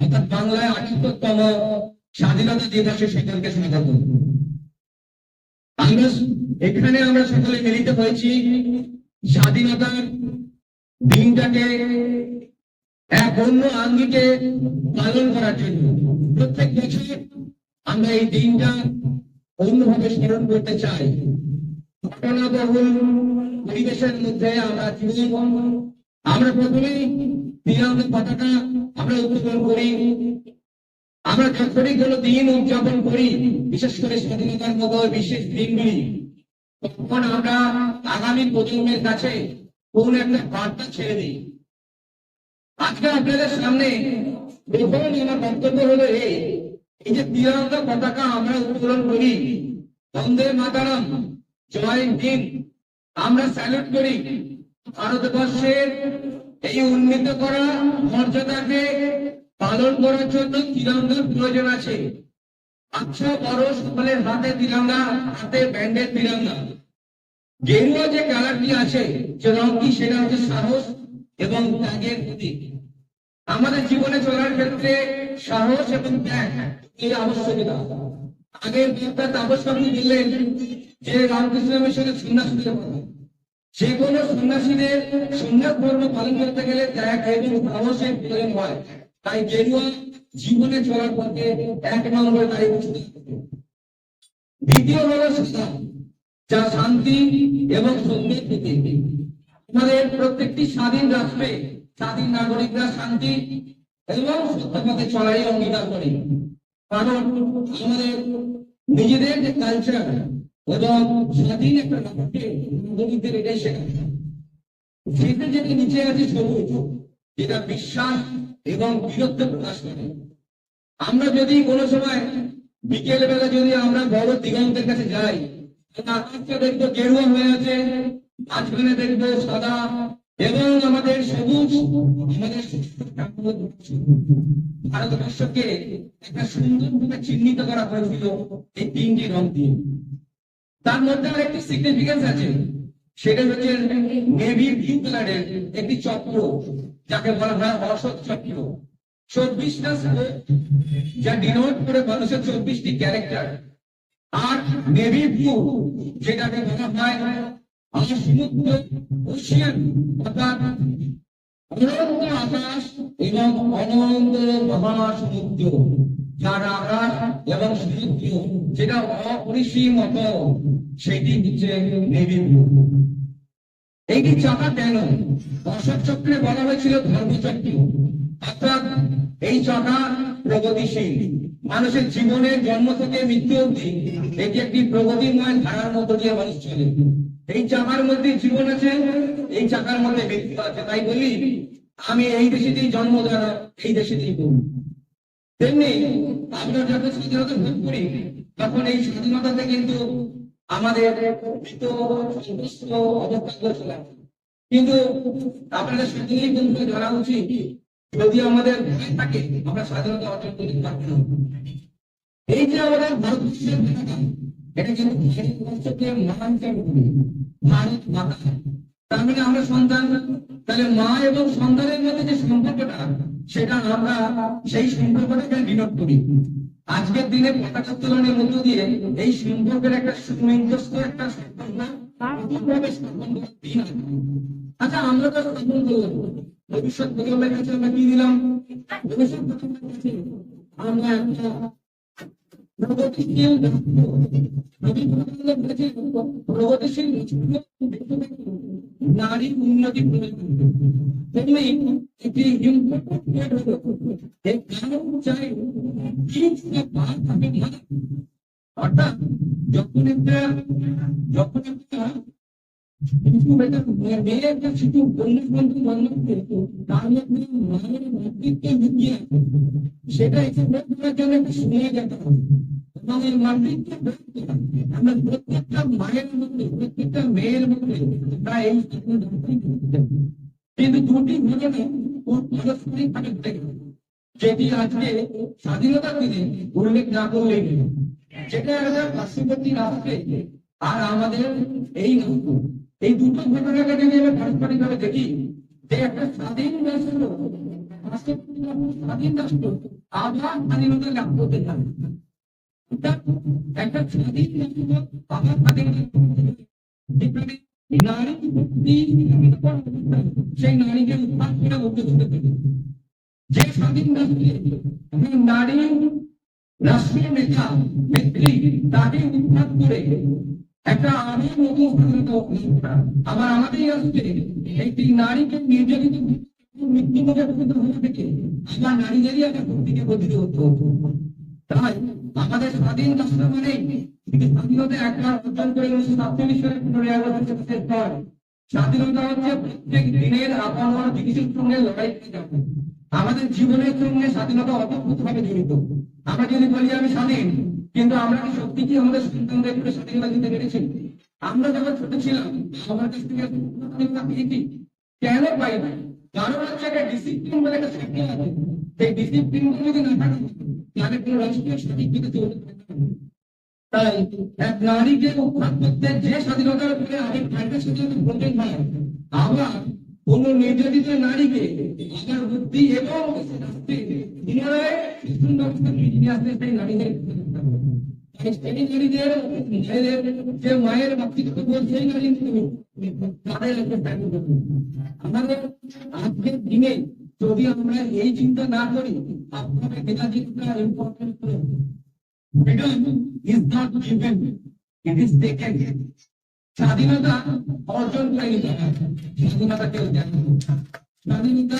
অর্থাৎ বাংলায় আটাত্তরতম স্বাধীনতা দিবসে সকলকে স্বাগত আমরা এখানে আমরা সকলে মিলিত হয়েছি স্বাধীনতার দিনটাকে এক অন্য আঙ্গিকে পালন করার জন্য। প্রত্যেক বছর আমরা এই দিনটা অন্যভাবে স্মরণ করতে চাই। ঘটনাবহুল পরিবেশের মধ্যে আমরা জীবন আমরা প্রথমেই তিরঙ্গা পতাকা আমরা উত্তোলন করি। আমরা যখনই কোনো দিন উদযাপন করি, বিশেষ করে স্বাধীনতার মতো বিশেষ দিনগুলি, তখন আমরা আগামী প্রজন্মের কাছে কোন একটা বার্তা ছেড়ে দিই। আজকে আপনাদের সামনে প্রথম আমার বক্তব্য হলো এই যে তিরঙ্গা পতাকা আমরা উত্তোলন করি, বন্দে মাতারাম। জয় হিন্দ। আমরা স্যালুট করি ভারতবর্ষের এই উন্নীত করা মর্যাদাকে পালন করার জন্য তিরঙ্গার প্রয়োজন আছে। আচ্ছা বড় সকলের হাতে তিরঙ্গা হাতে ব্যান্ডের তিরঙ্গা গেরুয়া যে কালারটি আছে, যে রংটি, সেটা হচ্ছে সাহস এবং ত্যাগের প্রতীক। আমাদের জীবনে চলার ক্ষেত্রে সাহস এবং ত্যাগ এই আবশ্যকতা আগের বক্তা তাপস বাবু বললেন যে রামকৃষ্ণ মিশনের সন্ন্যাসীদের কথা যে কোনো সন্ন্যাসীদের সন্ন্যাস ধর্ম পালন করতে গেলে ত্যাগ এবং সাহসের প্রয়োজন হয়। তাই গেরুয়া জীবনে চলার পথে এক নম্বরে দাঁড়িয়ে দ্বিতীয় হলো সাদা যা শান্তি এবং সত্যের প্রতীক আমাদের প্রত্যেকটি স্বাধীন রাষ্ট্রে স্বাধীন নাগরিকরা শান্তি এবং সত্য পথে চলারই অঙ্গীকার করে। কারণ আমাদের নিজেদের যে কালচার এবং স্বাধীন একটা রাষ্ট্রে নাগরিকদের এটাই শেখায় সেটা যেটা নিচে আছে সবুজ, যেটা বিশ্বাস এবং বীরত্ব প্রকাশ করে। আমরা যদি কোনো সময় বিকেল বেলা যদি আমরা বড় দিগন্তের কাছে যাই আকাশটা দেখব গেরুয়া হয়ে আছে, মাঝখানে দেখব সাদা এবং আমাদের সবুজ, আমাদের ভারতবর্ষকে একটা সুন্দরভাবে চিহ্নিত করা হয়েছিল এই তিনটি রং দিয়ে। তার মধ্যে আর একটি সিগনিফিকেন্স আছে। সেটা হচ্ছে নেভি ব্লু কালারের একটি চক্র, যাকে বলা হয় অশোক চক্র। চব্বিশটা যা ডিনোট করে মানুষের চব্বিশটি ক্যারেক্টার আর নেভি ব্লু যেটাকে বলা হয় সমুদ্র ওশিয়ান অর্থাৎ অনন্ত আকাশ এবং অনন্ত মহাসমুদ্র যার আকাশ এবং সমুদ্র যেটা অপরিসীমত সেটি হচ্ছে নেভি এইটি চাকা কেন? অশোক চক্রে বলা হয়েছিল ধর্মচক্র। অর্থাৎ এই চাকা প্রগতিশীল। মানুষের জীবনের জন্ম থেকে মৃত্যু অবধি এটি একটি প্রগতিময় ধারার মতো দিয়ে মানুষ চলে। এই চাকার মধ্যে জীবন আছে, এই চাকার মধ্যে মৃত্যু আছে। তাই বলি, আমি এই দেশেতেই জন্ম দেওয়া এই দেশেতেই করি তেমনি আমরা যখন স্বাধীনতা ভোগ করি। তখন এই স্বাধীনতাতে কিন্তু আমাদের। কিন্তু আপনাদের সকলেই কিন্তু জানা উচিত, যদি আমাদের ভয় থাকে, আমরা স্বাধীনতা অর্জন করতে পারব। না এই যে আমাদের ভারতবর্ষের এটা কিন্তু ভারতবর্ষকে মহান ভারত মাতা। তার মানে আমরা সন্তান, তাহলে মা এবং সন্তানের মধ্যে যে সম্পর্কটা, সেটা আমরা সেই সম্পর্কটাকে ডিনোট করি আজকের দিনে পতাকা উত্তোলনের মধ্য দিয়ে এই সম্পর্কের একটা সুনির্দিষ্ট একটা। আচ্ছা আমরা তো স্থাপন করলাম ভবিষ্যৎ প্রজন্মের কাছে আমরা কি দিলাম ভবিষ্যৎ প্রজন্মের কাছে আমরা একটা প্রগতিশীল প্রগতিশীল নারী উন্নতি অর্থাৎ যখন একটা যখন একটা মেয়ে একটা শিশু তার মধ্যে মায়ের মাতৃত্ব সেটা সময় যেতে হবে এবং প্রত্যেকটা মায়ের মধ্যে প্রত্যেকটা মেয়ের মধ্যে। কিন্তু দুটি ঘটনা পারস্পরিক ভাবে যেটি আজকে স্বাধীনতার দিনে উল্লেখ না করলেই নয়। যেটা একটা পার্শ্ববর্তী রাষ্ট্রে আর আমাদের এই নাটক এই দুটো ঘটনাকে যদি আমরা পারস্পরিকভাবে দেখি, যে একটা স্বাধীন রাষ্ট্র স্বাধীন রাষ্ট্র লাভ করতে চায় একটা স্বাধীন রাষ্ট্র নারী সেই নারীকে উৎপাদ করে উঠে তুলতে পারে। যে স্বাধীন নারী রাষ্ট্রীয় নেতা নেত্রী তাকে উৎখাত করে একটা আমি নতুন করা। আবার আমাদের রাষ্ট্রে একটি নারীকে নির্যাতিত মৃত্যু পর্যন্ত হয়ে থেকে আবার নারীদেরই একটা ভক্তিকে বদলে হতে তাই আমাদের স্বাধীন রাষ্ট্র মানে স্বাধীনতা একবার অর্জন করে উনিশশো সাতচল্লিশ সালে পনেরোই আগস্ট শেষ পর স্বাধীনতা হচ্ছে প্রত্যেক দিনের আবহাওয়ার জিনিসের সঙ্গে লড়াই করে যাব। আমাদের জীবনের সঙ্গে স্বাধীনতা অতপ্রতভাবে জড়িত। আমরা যদি বলি আমি স্বাধীন কিন্তু আমরা কি সত্যি কি আমাদের সন্তানদের করে স্বাধীনতা দিতে পেরেছি আমরা যখন ছোট ছিলাম আমার কাছ থেকে পেয়েছি। কেন পাই না হচ্ছে একটা ডিসিপ্লিন বলে একটা আছে। সেই ডিসিপ্লিন যদি না থাকে, তাহলে কোনো চলতে তাই এক নারীকে উৎখাত করতে যে স্বাধীনতার উপরে আগে ফাইনাল স্বাধীনতা প্রয়োজন হয় আবার কোন নির্যাতিত নারীকে বুদ্ধি এবং বিনয়ে নিয়ে আসতে সেই নারীদের যে মায়ের মাতৃত্ব সেই নারী তাদের করতে হবে। আমাদের আজকের দিনে যদি আমরা এই চিন্তা না করি given, it is স্বাধীনতা অর্জন করে স্বাধীনতা কেউ দেয় স্বাধীনতা